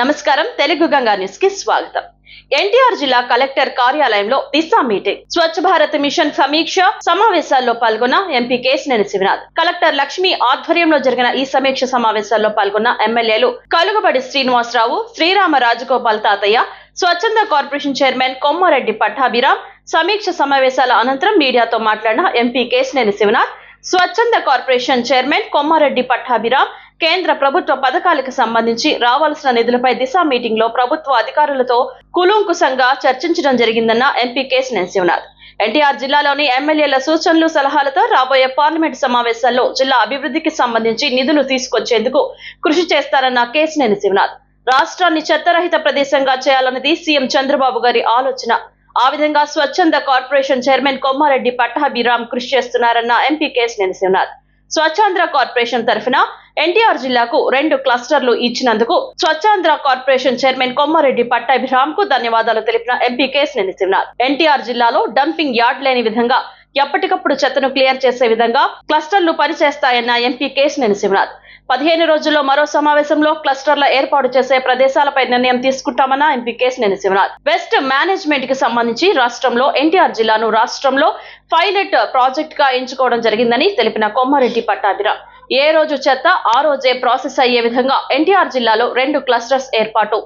నమస్కారం తెలుగు గంగా న్యూస్కి స్వాగతం. ఎన్టీఆర్ జిల్లా కలెక్టర్ కార్యాలయంలో దిశా మీటింగ్. స్వచ్ఛ భారత్ మిషన్ సమీక్ష సమావేశాల్లో పాల్గొన్న ఎంపీ కేసినేని శివనాథ్. కలెక్టర్ లక్ష్మి ఆధ్వర్యంలో జరిగిన ఈ సమీక్ష సమావేశాల్లో పాల్గొన్న ఎమ్మెల్యేలు కలుగుబడి శ్రీనివాసరావు శ్రీరామ రాజగోపాల్ తాతయ్య స్వచ్ఛంద కార్పొరేషన్ చైర్మన్ కొమ్మారెడ్డి పట్టాభిరామ్ సమీక్ష సమావేశాల అనంతరం మీడియాతో మాట్లాడిన ఎంపీ కేసినేని శివనాథ్ స్వచ్ఛంద కార్పొరేషన్ చైర్మన్ కొమ్మారెడ్డి పట్టాభిరామ్ కేంద్ర ప్రభుత్వ పథకాలకు సంబంధించి రావాల్సిన నిధులపై దిశ మీటింగ్లో ప్రభుత్వ అధికారులతో కులంకుశంగా చర్చించడం జరిగిందన్న ఎంపీ కేసినేని శివనాథ్. ఎన్టీఆర్ జిల్లాలోని ఎమ్మెల్యేల సూచనలు సలహాలతో రాబోయే పార్లమెంట్ సమావేశాల్లో జిల్లా అభివృద్ధికి సంబంధించి నిధులు తీసుకొచ్చేందుకు కృషి చేస్తారన్న కేసినేని శివనాథ్. రాష్ట్రాన్ని చెత్తరహిత ప్రదేశంగా చేయాలన్నది సీఎం చంద్రబాబు గారి ఆలోచన. ఆ విధంగా స్వచ్ఛంద కార్పొరేషన్ చైర్మన్ కొమ్మారెడ్డి పట్టాభిరామ్ కృషి చేస్తున్నారన్న ఎంపీ కేసినేని శివనాథ్. స్వచ్ఛాంధ్ర కార్పొరేషన్ తరఫున ఎన్టీఆర్ జిల్లాకు రెండు క్లస్టర్లు ఇచ్చినందుకు స్వచ్ఛాంధ్ర కార్పొరేషన్ చైర్మన్ కొమ్మారెడ్డి పట్టాభిరామ్కు ధన్యవాదాలు తెలిపిన ఎంపీ కేశినేని శివనాథ్ ఎన్టీఆర్ జిల్లాలో డంపింగ్ యార్డ్ లేని విధంగా ఎప్పటికప్పుడు చెత్తను క్లియర్ చేసే విధంగా క్లస్టర్లు పనిచేస్తాయన్న ఎంపీ కేశినేని శివనాథ్ పదిహేను రోజుల్లో మరో సమావేశంలో క్లస్టర్ల ఏర్పాటు చేసే ప్రదేశాలపై నిర్ణయం తీసుకుంటామన్న ఎంపీ కేశినేని శివనాథ్ వెస్ట్ మేనేజ్మెంట్కి సంబంధించి రాష్ట్రంలో ఎన్టీఆర్ జిల్లాను రాష్ట్రంలో పైలట్ ప్రాజెక్ట్గా ఎంచుకోవడం జరిగిందని తెలిపిన కొమ్మారెడ్డి పట్టాభిరామ్. ఏ రోజు చెత్త ఆ రోజే ప్రాసెస్ అయ్యే విధంగా ఎన్టీఆర్ జిల్లాలో రెండు క్లస్టర్స్ ఏర్పాటు.